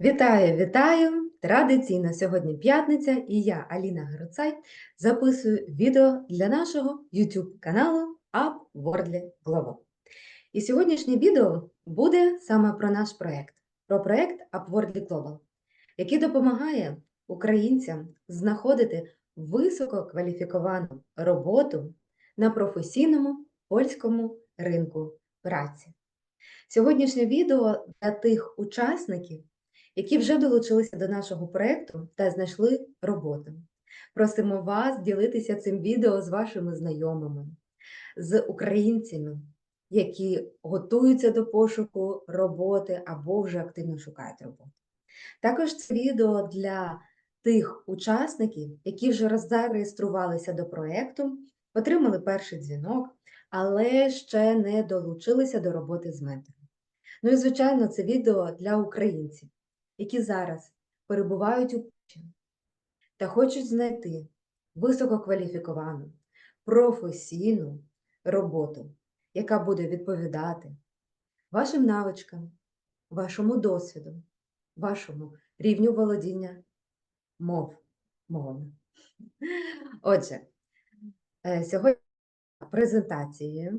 Вітаю, вітаю! Традиційно сьогодні п'ятниця, і я, Аліна Геруцай, записую відео для нашого YouTube каналу UpWorldly Global. І сьогоднішнє відео буде саме про наш проєкт, про проєкт UpWorldly Global, який допомагає українцям знаходити висококваліфіковану роботу на професійному польському ринку праці. Сьогоднішнє відео для тих учасників, які вже долучилися до нашого проєкту та знайшли роботу. Просимо вас ділитися цим відео з вашими знайомими, з українцями, які готуються до пошуку роботи або вже активно шукають роботу. Також це відео для тих учасників, які вже зареєструвалися до проєкту, отримали перший дзвінок, але ще не долучилися до роботи з ментором. Ну і, звичайно, це відео для українців, які зараз перебувають у Польщі та хочуть знайти висококваліфіковану, професійну роботу, яка буде відповідати вашим навичкам, вашому досвіду, вашому рівню володіння мов мовами. Отже, е, сьогодні презентації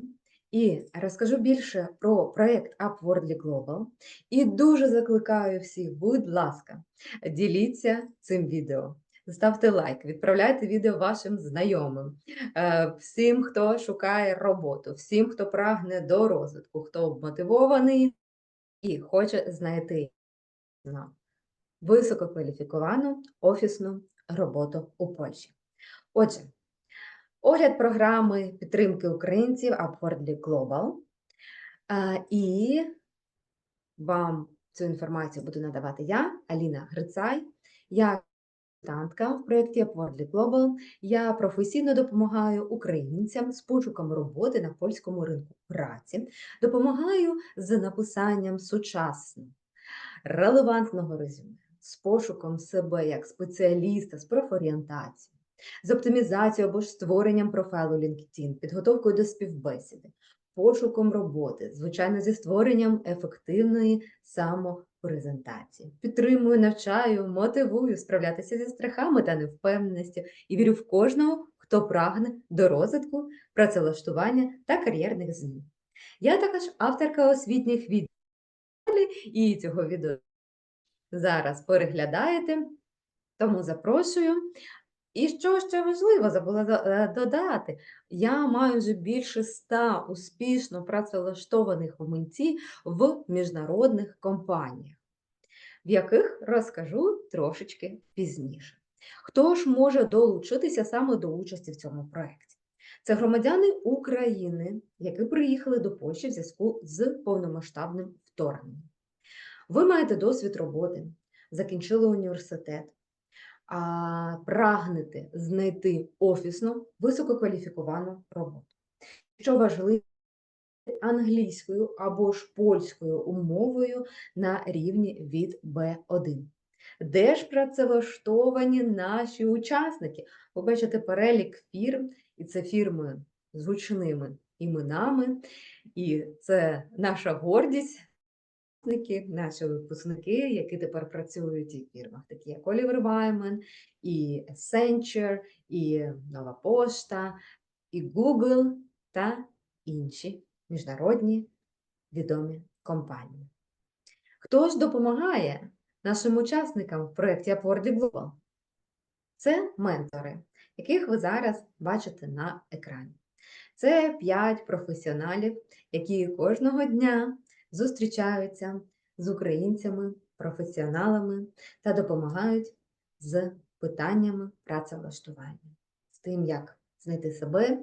і розкажу більше про проєкт Upwardly Global. І дуже закликаю всіх, будь ласка, діліться цим відео. Ставте лайк, відправляйте відео вашим знайомим, е, всім, хто шукає роботу, всім, хто прагне до розвитку, хто мотивований і хоче знайти висококваліфіковану офісну роботу у Польщі. Отже, огляд програми підтримки українців Upwardly Global. І вам цю інформацію буду надавати я, Аліна Грицай. Я консультантка в проєкті Upwardly Global. Я професійно допомагаю українцям з пошуком роботи на польському ринку праці, допомагаю з написанням сучасного, релевантного резюме, з пошуком себе як спеціаліста з профорієнтацією з оптимізацією або ж створенням профайлу LinkedIn, підготовкою до співбесіди, пошуком роботи, звичайно, зі створенням ефективної самопрезентації. Підтримую, навчаю, мотивую справлятися зі страхами та невпевненістю і вірю в кожного, хто прагне до розвитку, працевлаштування та кар'єрних змін. Я також авторка освітніх відео і цього відео зараз переглядаєте, тому запрошую. І що ще важливо, забула е, додати, я маю вже більше ста успішно працевлаштованих митців в міжнародних компаніях, в яких розкажу трошечки пізніше. Хто ж може долучитися саме до участі в цьому проєкті? Це громадяни України, які приїхали до Польщі в зв'язку з повномасштабним вторгненням. Ви маєте досвід роботи, закінчили університет прагнете знайти офісну висококваліфіковану роботу. Що важливо, англійською або ж польською умовою на рівні від Б1. Де ж працевлаштовані наші учасники? Ви бачите перелік фірм, і це фірми з гучними іменами, і це наша гордість випускники, наші випускники, які тепер працюють і в фірмах, такі як Oliver Wyman, і Accenture, і Нова Пошта, і Google та інші міжнародні відомі компанії. Хто ж допомагає нашим учасникам в проєкті Upworthy Global? Це ментори, яких ви зараз бачите на екрані. Це 5 професіоналів, які кожного дня зустрічаються з українцями, професіоналами та допомагають з питаннями працевлаштування, з тим, як знайти себе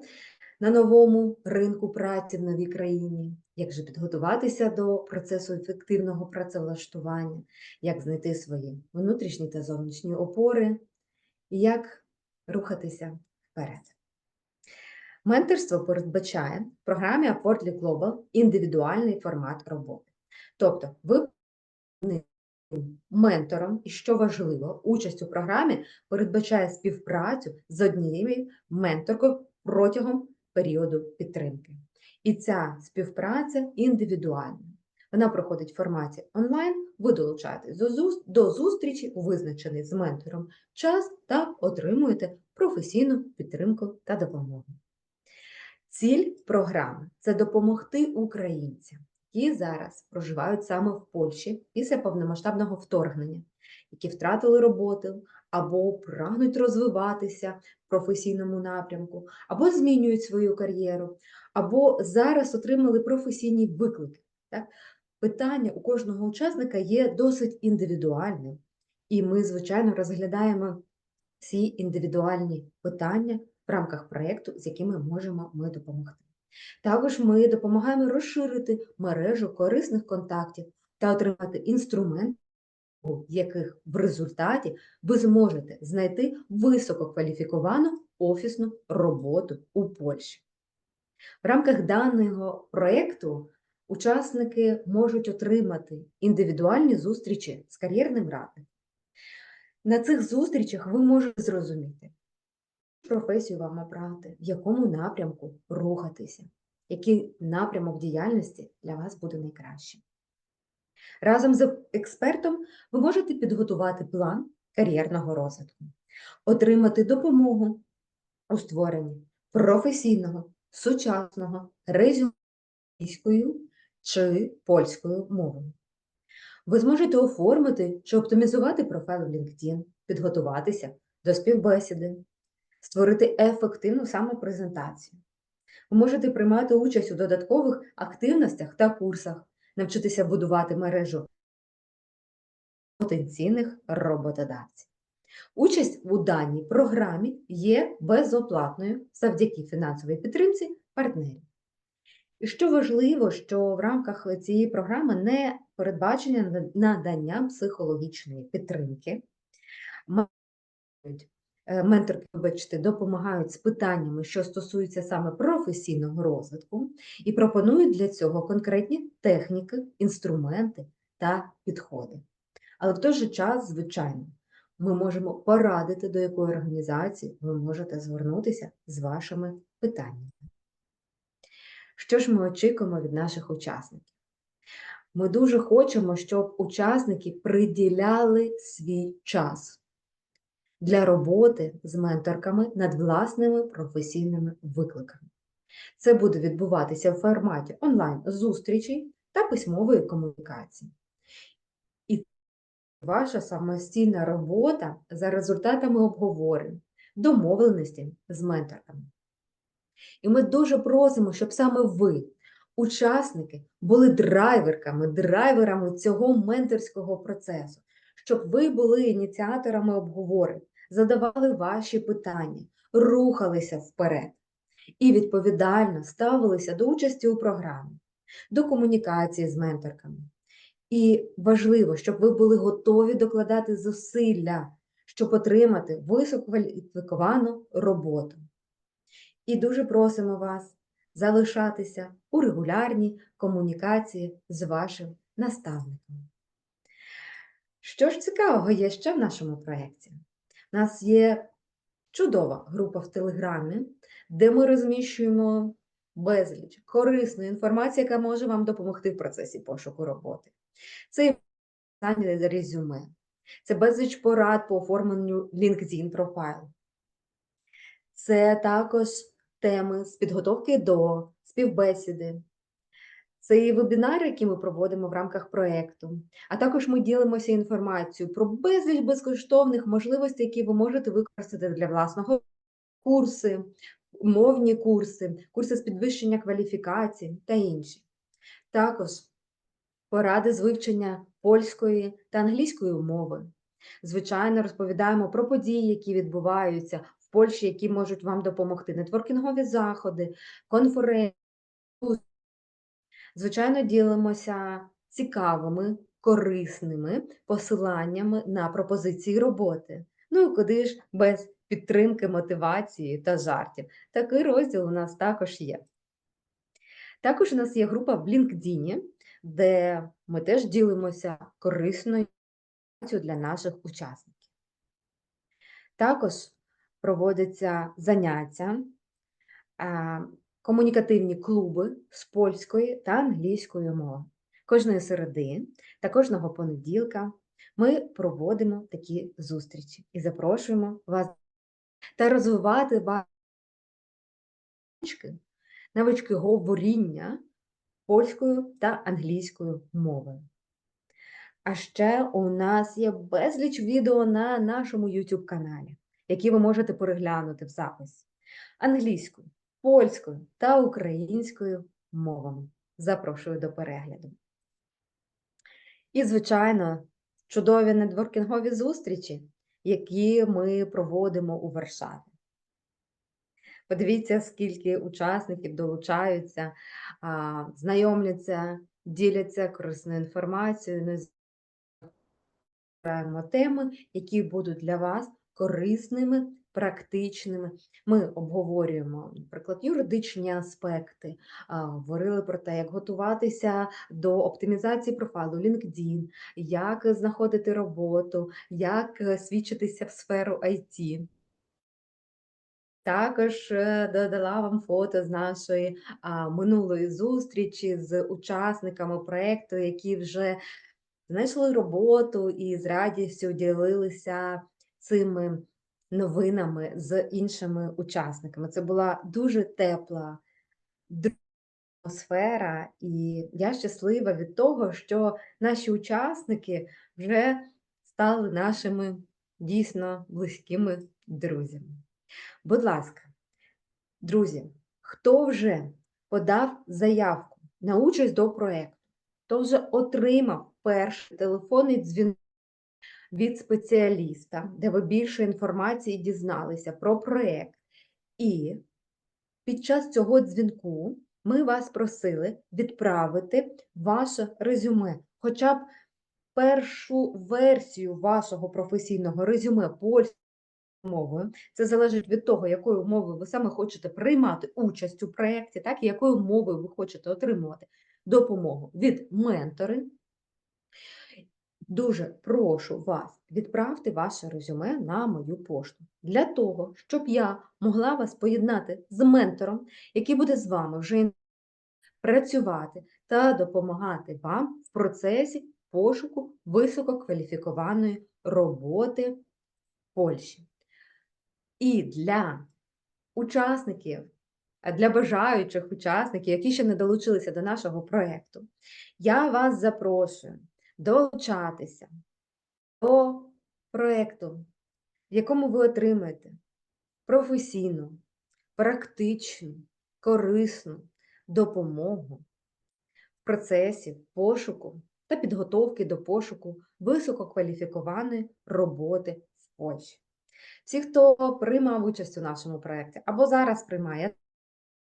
на новому ринку праці в новій країні, як же підготуватися до процесу ефективного працевлаштування, як знайти свої внутрішні та зовнішні опори, і як рухатися вперед. Менторство передбачає в програмі Upwortly Global індивідуальний формат роботи. Тобто, ви ментором, і що важливо, участь у програмі передбачає співпрацю з однією менторкою протягом періоду підтримки. І ця співпраця індивідуальна. Вона проходить в форматі онлайн, ви долучаєтесь до зус- до зустрічі визначений з ментором час та отримуєте професійну підтримку та допомогу. Ціль програми це допомогти українцям, які зараз проживають саме в Польщі після повномасштабного вторгнення, які втратили роботу або прагнуть розвиватися в професійному напрямку, або змінюють свою кар'єру, або зараз отримали професійні виклики. Так? Питання у кожного учасника є досить індивідуальним, і ми, звичайно, розглядаємо ці індивідуальні питання в рамках проєкту, з якими можемо ми допомогти. Також ми допомагаємо розширити мережу корисних контактів та отримати інструмент, в яких в результаті ви зможете знайти висококваліфіковану офісну роботу у Польщі. В рамках даного проєкту учасники можуть отримати індивідуальні зустрічі з кар'єрним радником. На цих зустрічах ви можете зрозуміти, професію вам обрати, в якому напрямку рухатися, який напрямок діяльності для вас буде найкращим. Разом з експертом ви можете підготувати план кар'єрного розвитку, отримати допомогу у створенні професійного, сучасного резюме чи польською мовою. Ви зможете оформити чи оптимізувати профайл в LinkedIn, підготуватися до співбесіди, створити ефективну самопрезентацію. Ви можете приймати участь у додаткових активностях та курсах, навчитися будувати мережу потенційних роботодавців. Участь у даній програмі є безоплатною завдяки фінансовій підтримці партнерів. І що важливо, що в рамках цієї програми не передбачення надання психологічної підтримки. Е, Менторки, вибачте, допомагають з питаннями, що стосуються саме професійного розвитку, і пропонують для цього конкретні техніки, інструменти та підходи. Але в той же час, звичайно, ми можемо порадити, до якої організації ви можете звернутися з вашими питаннями. Що ж ми очікуємо від наших учасників? Ми дуже хочемо, щоб учасники приділяли свій час для роботи з менторками над власними професійними викликами. Це буде відбуватися в форматі онлайн-зустрічей та письмової комунікації. І ваша самостійна робота за результатами обговорень, домовленості з менторками. І ми дуже просимо, щоб саме ви, учасники, були драйверками, драйверами цього менторського процесу, щоб ви були ініціаторами обговорень, задавали ваші питання, рухалися вперед і відповідально ставилися до участі у програмі, до комунікації з менторками. І важливо, щоб ви були готові докладати зусилля, щоб отримати висококваліфіковану роботу. І дуже просимо вас залишатися у регулярній комунікації з вашим наставником. Що ж цікавого є ще в нашому проєкті? У нас є чудова група в Телеграмі, де ми розміщуємо безліч корисної інформації, яка може вам допомогти в процесі пошуку роботи. Це питання за резюме, це безліч порад по оформленню LinkedIn профайлу. Це також теми з підготовки до співбесіди. Це і вебінари, які ми проводимо в рамках проєкту, а також ми ділимося інформацією про безліч безкоштовних можливостей, які ви можете використати для власного курси, мовні курси, курси з підвищення кваліфікації та інші. Також поради з вивчення польської та англійської мови. Звичайно, розповідаємо про події, які відбуваються в Польщі, які можуть вам допомогти. Нетворкінгові заходи, конференції. Звичайно, ділимося цікавими, корисними посиланнями на пропозиції роботи. Ну і куди ж без підтримки, мотивації та жартів. Такий розділ у нас також є. Також у нас є група в LinkedIn, де ми теж ділимося корисною для наших учасників. Також проводяться заняття, комунікативні клуби з польської та англійської мови. Кожної середи та кожного понеділка ми проводимо такі зустрічі і запрошуємо вас та розвивати ваші навички, навички говоріння польською та англійською мовою. А ще у нас є безліч відео на нашому YouTube каналі, які ви можете переглянути в записі англійською, польською та українською мовами. Запрошую до перегляду. І, звичайно, чудові нетворкінгові зустрічі, які ми проводимо у Варшаві. Подивіться, скільки учасників долучаються, знайомляться, діляться корисною інформацією. Ми збираємо теми, які будуть для вас корисними, практичними. Ми обговорюємо, наприклад, юридичні аспекти, говорили про те, як готуватися до оптимізації профайлу LinkedIn, як знаходити роботу, як е, свідчитися в сферу IT. Також е, додала вам фото з нашої а, минулої зустрічі з учасниками проєкту, які вже знайшли роботу і з радістю ділилися цими новинами з іншими учасниками. Це була дуже тепла атмосфера, і я щаслива від того, що наші учасники вже стали нашими дійсно близькими друзями. Будь ласка, друзі, хто вже подав заявку на участь до проєкту, хто вже отримав перший телефонний дзвінок від спеціаліста, де ви більше інформації дізналися про проєкт. І під час цього дзвінку ми вас просили відправити ваше резюме, хоча б першу версію вашого професійного резюме польською мовою. Це залежить від того, якою мовою ви саме хочете приймати участь у проєкті, так і якою мовою ви хочете отримувати допомогу від ментори. Дуже прошу вас відправте ваше резюме на мою пошту для того, щоб я могла вас поєднати з ментором, який буде з вами вже працювати та допомагати вам в процесі пошуку висококваліфікованої роботи в Польщі. І для учасників, для бажаючих учасників, які ще не долучилися до нашого проєкту, я вас запрошую долучатися до проєкту, в якому ви отримаєте професійну, практичну, корисну допомогу в процесі пошуку та підготовки до пошуку висококваліфікованої роботи в Польщі. Всі, хто приймав участь у нашому проєкті або зараз приймає,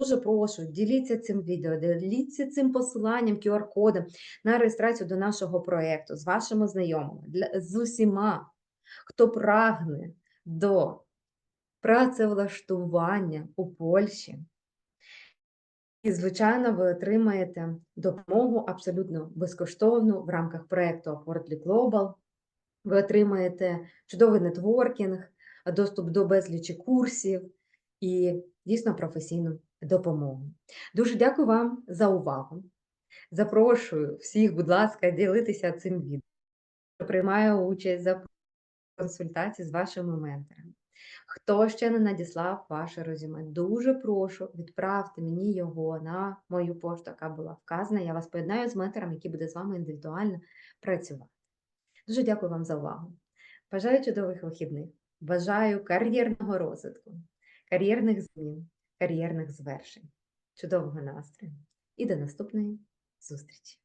дуже прошу, діліться цим відео, діліться цим посиланням, QR-кодом на реєстрацію до нашого проєкту з вашими знайомими, для, з усіма, хто прагне до працевлаштування у Польщі. І, звичайно, ви отримаєте допомогу абсолютно безкоштовну в рамках проєкту Upwardly Global. Ви отримаєте чудовий нетворкінг, доступ до безлічі курсів і дійсно професійну допомогу. Дуже дякую вам за увагу. Запрошую всіх, будь ласка, ділитися цим відео. Приймаю участь за консультації з вашими менторами. Хто ще не надіслав ваше резюме, дуже прошу, відправте мені його на мою пошту, яка була вказана. Я вас поєднаю з ментором, який буде з вами індивідуально працювати. Дуже дякую вам за увагу. Бажаю чудових вихідних. Бажаю кар'єрного розвитку, кар'єрних змін, кар'єрних звершень, чудового настрою і до наступної зустрічі!